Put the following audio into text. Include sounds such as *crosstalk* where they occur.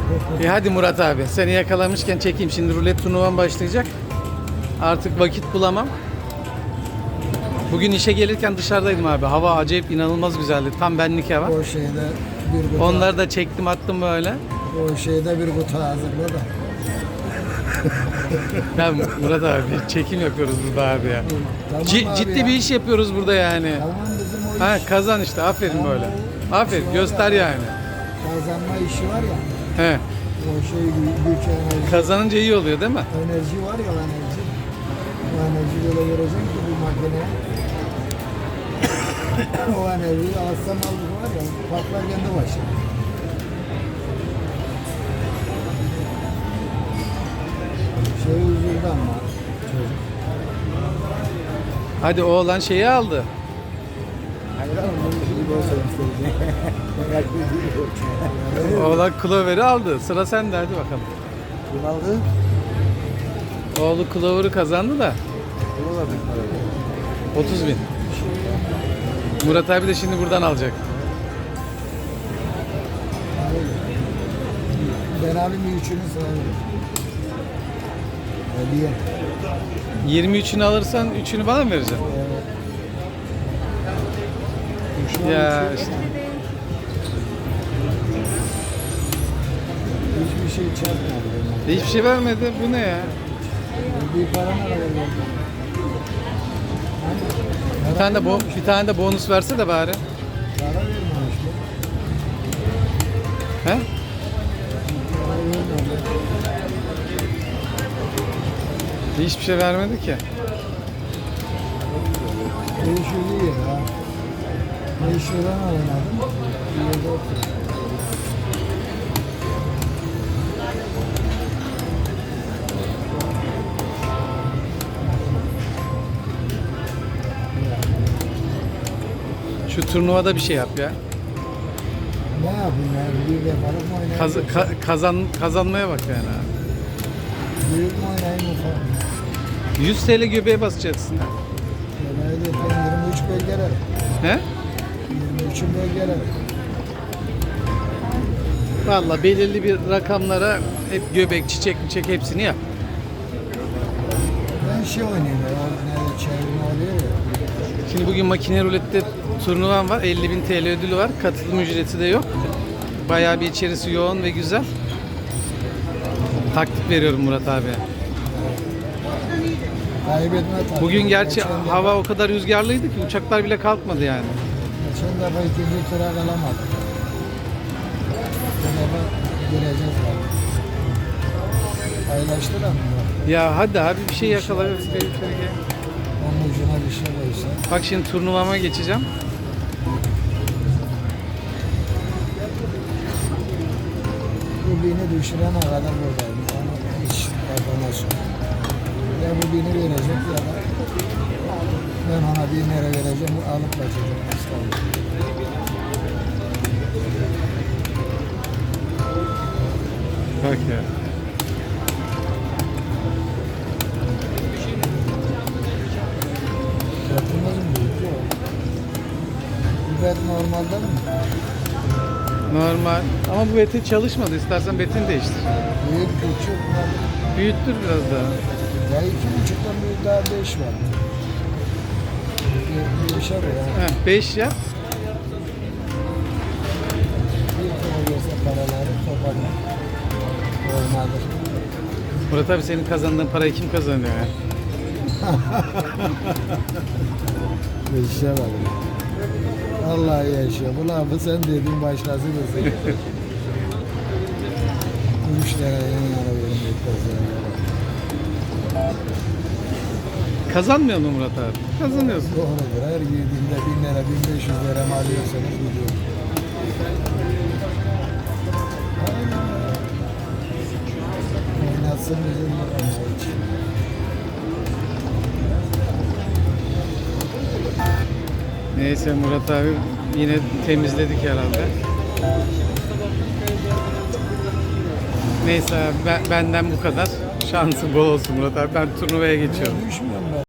*laughs* E hadi Murat abi seni yakalamışken çekeyim. Şimdi rulet turnuvan başlayacak. Artık vakit bulamam. Bugün işe gelirken dışarıdaydım abi. Hava acayip inanılmaz güzeldi. Tam benlik hava. O şeyde bir kutu, Onları da çektim attım böyle. o şeyde bir kutu hazırla da. *laughs* Ya Murat abi çekim yapıyoruz burada abi ya. Tamam Ci- abi ciddi ya. bir iş yapıyoruz burada yani. Tamam bizim o iş. Ha kazan işte aferin böyle. Aferin göster yani. Kazanma işi var ya. He. O şey gü- güç enerji, Kazanınca iyi oluyor değil mi? enerji var ya enerji. O enerji böyle vereceksin ki bu makineye. *coughs* o enerjiyi alsam aldık var ya patlar kendi başına. Şey üzüldü ama çocuk. Hadi oğlan şeyi aldı. Oğlan Clover'ı aldı. Sıra sende hadi bakalım. Kim aldı? Oğlu Clover'ı kazandı da Bu da bir 30 bin. Murat abi de şimdi buradan alacak. Ben alayım bir üçünü sana vereyim. Hediye. 23'ünü alırsan 3'ünü bana mı vereceksin? Evet. Ya üçü- işte. Hiçbir şey çarpmadı. Hiçbir şey vermedi. Bu ne ya? Bir para ne kadar verdi? Bir tane de bo- bir tane de bonus verse de bari. Para vermemiş mi? He? Para. Hiçbir şey vermedi ki. Değişiyor ya. Değişiyordan oynadım. Bir yerde oturuyor. Şu turnuvada bir şey yap ya. Ne yapayım yani? Bir mı oynayayım? Kaz- ka- kazan kazanmaya bak yani abi. Büyük mü oynayayım ufak mı? 100 TL göbeğe basacaksın. Ben 23 bölgeler. He? 23'ün bölgeler. Valla belirli bir rakamlara hep göbek, çiçek, çiçek hepsini yap. Ben şey oynayayım ya. Çevirme oluyor ya. Şimdi bugün makine rulette turnuvan var. 50 bin TL ödülü var. Katılım ücreti de yok. Bayağı bir içerisi yoğun ve güzel. Taktik veriyorum Murat abi. Kaybetme. Bugün gerçi hava o kadar rüzgarlıydı ki uçaklar bile kalkmadı yani. Geçen defa ikinci tura kalamadık. Bu defa gireceğiz abi. Paylaştılar mı? Ya hadi abi bir şey yakala. Onun ucuna bir şey koysa. Bak şimdi turnuvama geçeceğim. Bu bini düşürene kadar buradayım. Onu hiç yapamazsın. Ya bu bini da ben ona bin lira vereceğim, bu alıp kaçacak. İstanbul. Bak ya. Yapılmaz mı büyük ya? Biber normalde mi? Normal. Ama bu betin çalışmadı. İstersen betini değiştir. Büyük küçük. Büyüttür biraz daha. Ya iki buçuktan büyük daha beş var. Ya. 5 yap. Murat abi senin kazandığın parayı kim kazanıyor ya? *laughs* Bir şey var. Allah yaşıyor. Bu lafı sen dedin başkası desin. Üç lira yan yana verin. Kazanmıyor mu Murat abi? Kazanıyorsun. Doğrudur. Her girdiğinde bin lira, bin beş yüz lira mı alıyorsanız gidiyor. Oynatsın bizim hiç. Neyse Murat abi yine temizledik herhalde. Neyse abi ben- benden bu kadar. Şansı bol olsun Murat abi. Ben turnuvaya geçiyorum. Düşmüyor